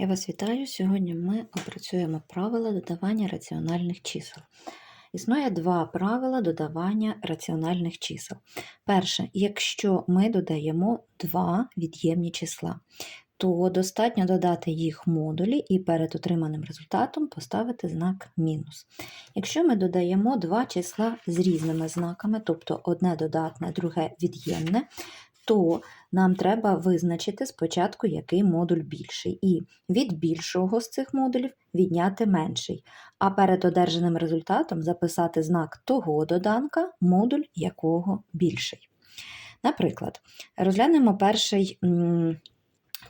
Я вас вітаю. Сьогодні ми опрацюємо правила додавання раціональних чисел. Існує два правила додавання раціональних чисел. Перше, якщо ми додаємо два від'ємні числа, то достатньо додати їх модулі і перед отриманим результатом поставити знак мінус. Якщо ми додаємо два числа з різними знаками, тобто одне додатне, друге від'ємне, то нам треба визначити спочатку, який модуль більший, і від більшого з цих модулів відняти менший, а перед одержаним результатом записати знак того доданка, модуль якого більший. Наприклад, розглянемо перший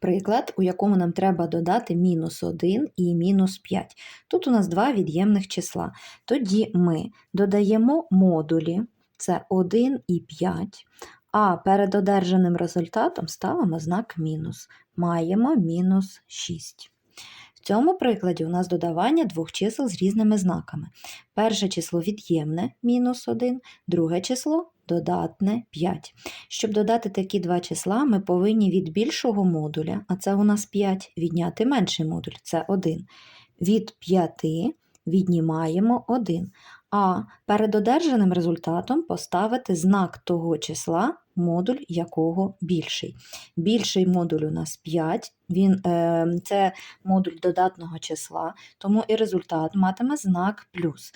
приклад, у якому нам треба додати мінус 1 і мінус 5. Тут у нас два від'ємних числа. Тоді ми додаємо модулі, це 1 і 5, а перед одержаним результатом ставимо знак мінус. Маємо мінус 6. В цьому прикладі у нас додавання двох чисел з різними знаками. Перше число від'ємне мінус 1, друге число додатне 5. Щоб додати такі два числа, ми повинні від більшого модуля, а це у нас 5, відняти менший модуль, це 1. Від 5 віднімаємо 1. А перед одержаним результатом поставити знак того числа, модуль якого більший. Більший модуль у нас 5, він, е, це модуль додатного числа, тому і результат матиме знак плюс.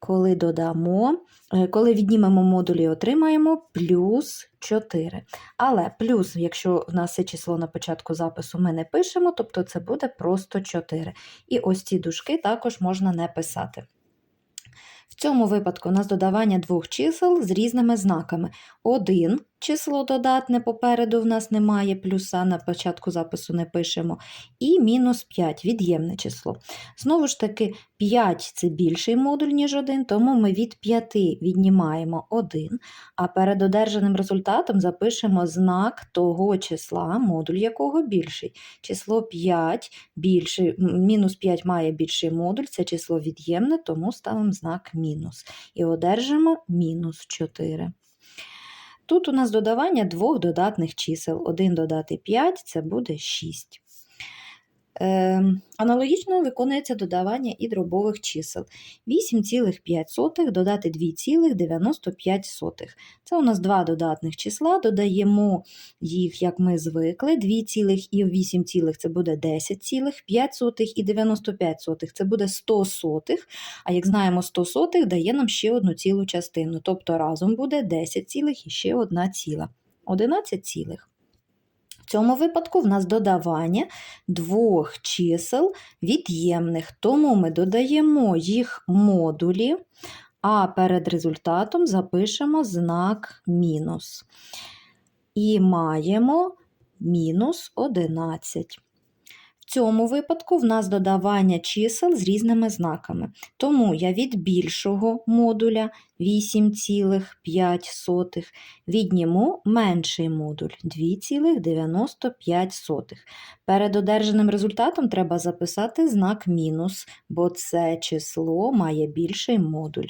Коли додамо, е, коли віднімемо модулі, отримаємо плюс 4. Але плюс, якщо в нас це число на початку запису ми не пишемо, тобто це буде просто 4. І ось ці дужки також можна не писати. В цьому випадку у нас додавання двох чисел з різними знаками. Один число додатне попереду в нас немає, плюса на початку запису не пишемо. І мінус 5 від'ємне число. Знову ж таки, 5 це більший модуль, ніж 1, тому ми від 5 віднімаємо 1, а перед одержаним результатом запишемо знак того числа, модуль якого більший. Число 5 більший, мінус 5 має більший модуль, це число від'ємне, тому ставимо знак мінус. І одержимо мінус 4. Тут у нас додавання двох додатних чисел. 1 додати 5 це буде 6. Е, аналогічно виконується додавання і дробових чисел. 8,5 додати 2,95. Це у нас два додатних числа, додаємо їх, як ми звикли, 2 цілих і 8 цілих це буде 10 цілих, 5 сотих і 95 сотих це буде 100 сотих, а як знаємо, 100 сотих дає нам ще одну цілу частину, тобто разом буде 10 цілих і ще одна ціла. 11 цілих. Цьому випадку в нас додавання двох чисел від'ємних, тому ми додаємо їх модулі, а перед результатом запишемо знак мінус. І маємо мінус 11. Цьому випадку в нас додавання чисел з різними знаками. Тому я від більшого модуля 8,5 відніму менший модуль 2,95. Перед одержаним результатом треба записати знак мінус, бо це число має більший модуль.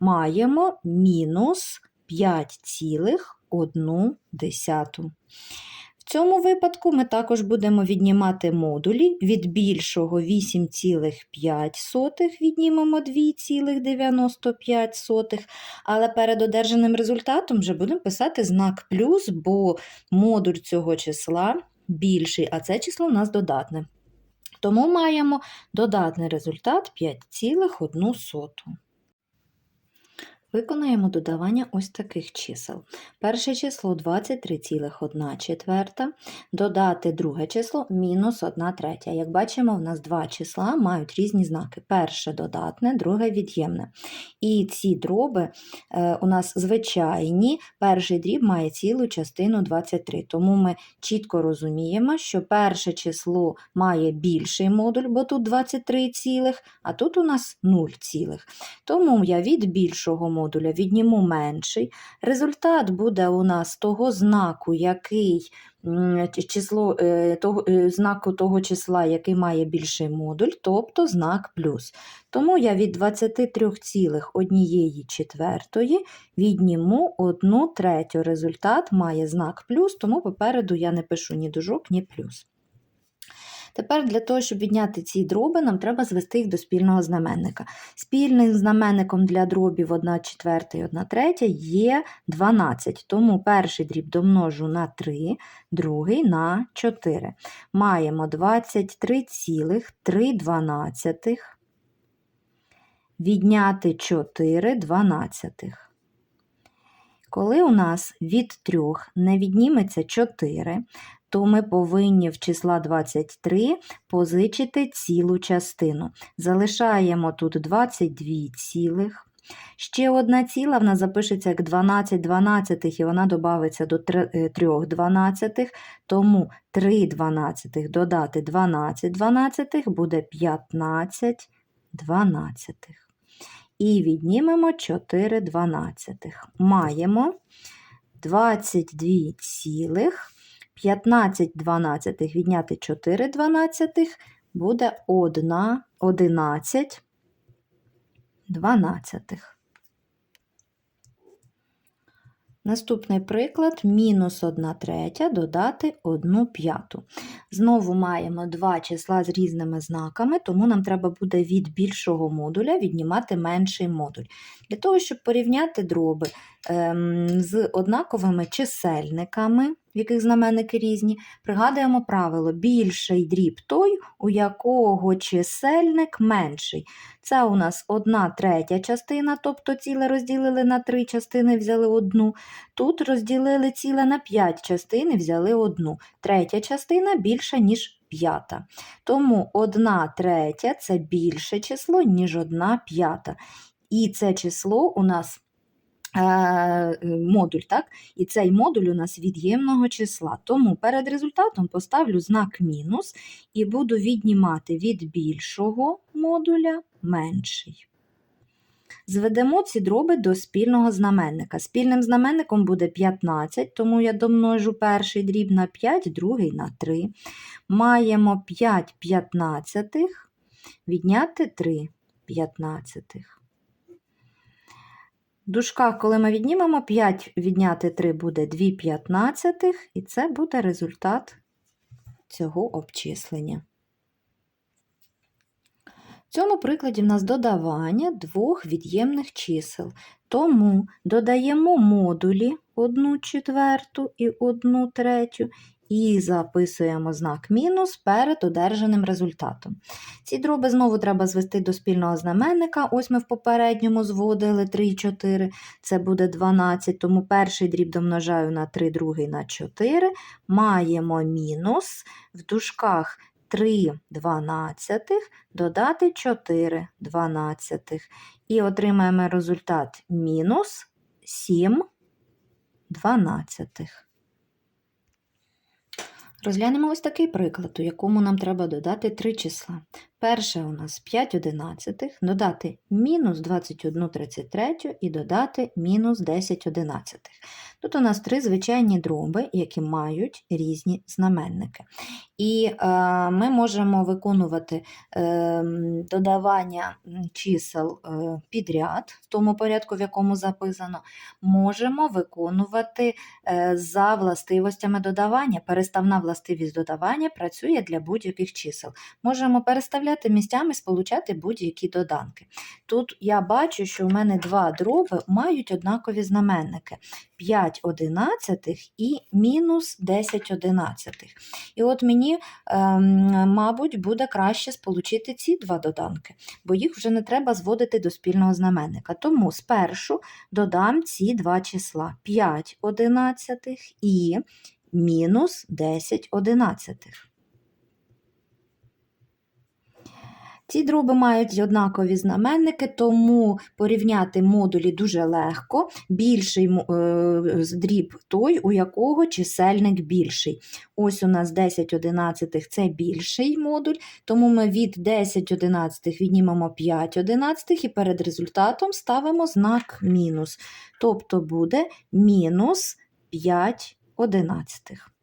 Маємо мінус 5,1. В цьому випадку ми також будемо віднімати модулі від більшого 8,5 віднімемо 2,95, але перед одержаним результатом вже будемо писати знак плюс, бо модуль цього числа більший, а це число у нас додатне. Тому маємо додатний результат 5,1. Виконаємо додавання ось таких чисел. Перше число 23,1 четверта, додати друге число мінус 1 третя. Як бачимо, в нас два числа мають різні знаки. Перше додатне, друге від'ємне. І ці дроби е, у нас звичайні, перший дріб має цілу частину 23. Тому ми чітко розуміємо, що перше число має більший модуль, бо тут 23 цілих, а тут у нас 0 цілих. Тому я від більшого модуля модуля відніму менший. Результат буде у нас того знаку, який число, е, того, е, знаку того числа, який має більший модуль, тобто знак плюс. Тому я від 23,1 четвертої відніму 1 третю. Результат має знак плюс, тому попереду я не пишу ні дужок, ні плюс. Тепер для того, щоб відняти ці дроби, нам треба звести їх до спільного знаменника. Спільним знаменником для дробів 1 четверта і 1 третя є 12, тому перший дріб домножу на 3, другий на 4. Маємо 23,3 відняти 4 дванадцятих. Коли у нас від 3 не відніметься 4, то ми повинні в числа 23 позичити цілу частину. Залишаємо тут 22 цілих. Ще одна ціла в нас запишеться як 12 дванадцятих, і вона додається до 3 дванадцятих, тому 3 дванадцятих додати 12 дванадцятих буде 15 дванадцятих. І віднімемо 4 дванадцятих. Маємо 22 цілих 15 дванадцятих відняти 4 дванадцятих буде 1, 11 дванадцятих. Наступний приклад мінус 1 третя додати 1 п'яту. Знову маємо два числа з різними знаками, тому нам треба буде від більшого модуля віднімати менший модуль. Для того, щоб порівняти дроби ем, з однаковими чисельниками, в яких знаменники різні, пригадуємо правило: більший дріб той, у якого чисельник менший. Це у нас одна третя частина, тобто ціле розділили на три частини, взяли одну. Тут розділили ціле на 5 частин взяли одну. Третя частина більша, ніж п'ята. Тому одна третя це більше число, ніж одна п'ята. І це число у нас модуль, так? І цей модуль у нас від'ємного числа. Тому перед результатом поставлю знак мінус і буду віднімати від більшого модуля менший. Зведемо ці дроби до спільного знаменника. Спільним знаменником буде 15, тому я домножу перший дріб на 5, другий на 3. Маємо 5 п'ятнадцятих, відняти 3 п'ятнадцятих. В дужках, коли ми віднімемо 5 відняти 3 буде 2 п'ятнадцятих, і це буде результат цього обчислення. В цьому прикладі в нас додавання двох від'ємних чисел. Тому додаємо модулі 1 четверту і 1 третю і записуємо знак мінус перед одержаним результатом. Ці дроби знову треба звести до спільного знаменника. Ось ми в попередньому зводили 3 і 4, це буде 12, тому перший дріб домножаю на 3, другий на 4. Маємо мінус в дужках 3 дванадцятих додати 4 дванадцятих. І отримаємо результат мінус 7 дванадцятих. Розглянемо ось такий приклад, у якому нам треба додати три числа. Перше у нас 5 одинадцятих, додати мінус 21 33 і додати мінус 10 одинадцятих. Тут у нас три звичайні дроби, які мають різні знаменники. І е, ми можемо виконувати е, додавання чисел е, підряд, в тому порядку, в якому записано, можемо виконувати е, за властивостями додавання. Переставна властивість додавання працює для будь-яких чисел. Можемо переставляти місцями, сполучати будь-які доданки. Тут я бачу, що у мене два дроби мають однакові знаменники: 5 одинадцятих і мінус 10 одинадцятих. І от мені, ем, мабуть, буде краще сполучити ці два доданки, бо їх вже не треба зводити до спільного знаменника. Тому спершу додам ці два числа: 5 одинадцятих і мінус 10 одинадцятих. Ці дроби мають однакові знаменники, тому порівняти модулі дуже легко. Більший е, дріб той, у якого чисельник більший. Ось у нас 10 одинадцятих – це більший модуль, тому ми від 10 одинадцятих віднімемо 5 одинадцятих і перед результатом ставимо знак мінус. Тобто буде мінус 5 одинадцятих.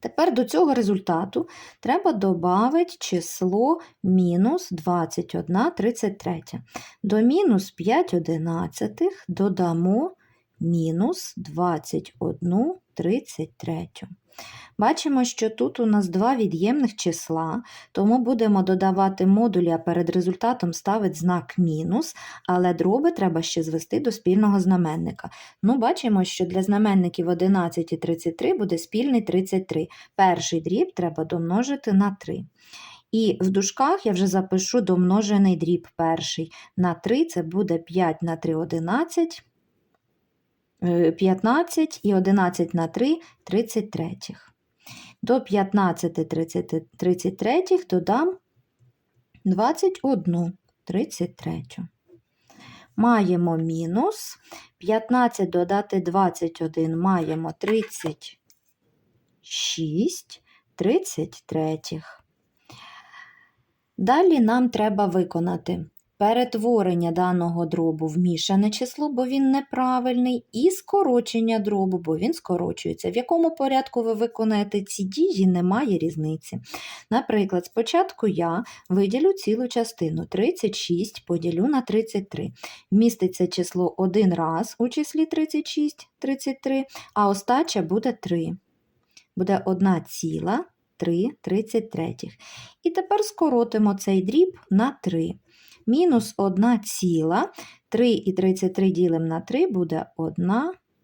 Тепер до цього результату треба додати число мінус 21,33. До мінус 5 одинадцятих додамо мінус 21 33. Бачимо, що тут у нас два від'ємних числа, тому будемо додавати модулі, а перед результатом ставить знак мінус, але дроби треба ще звести до спільного знаменника. Ну, бачимо, що для знаменників 11 і 33 буде спільний 33. Перший дріб треба домножити на 3. І в дужках я вже запишу домножений дріб перший. На 3 це буде 5 на 3 – 11, е, 15 і 11 на 3 – 33. До 15 30, 33 додам 21 33. Маємо мінус. 15 додати 21 маємо 36 33. Далі нам треба виконати перетворення даного дробу в мішане число, бо він неправильний, і скорочення дробу, бо він скорочується. В якому порядку ви виконаєте ці дії, немає різниці. Наприклад, спочатку я виділю цілу частину 36 поділю на 33. Міститься число один раз у числі 36, 33, а остача буде 3. Буде 1 ціла 3 33. І тепер скоротимо цей дріб на 3. Мінус 1 ціла, 3 і 33 ділимо на 3 буде 1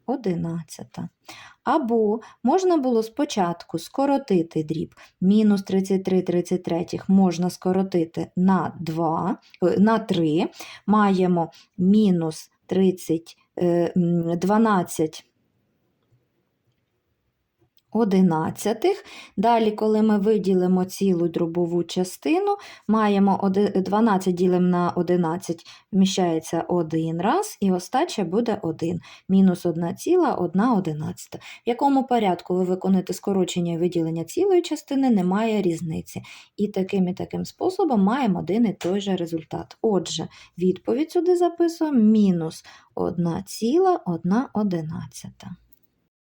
одинадцята. Або можна було спочатку скоротити дріб. Мінус 33 33 можна скоротити на 2, е, на 3. Маємо мінус 30, е, 12 одинадцятих. Далі, коли ми виділимо цілу дробову частину, маємо 12 ділимо на 11, вміщається 1 раз, і остача буде 1, мінус 1 ціла, 1 одинадцята. В якому порядку ви виконуєте скорочення і виділення цілої частини, немає різниці. І таким і таким способом маємо один і той же результат. Отже, відповідь сюди записуємо мінус 1 ціла, 1 одинадцята.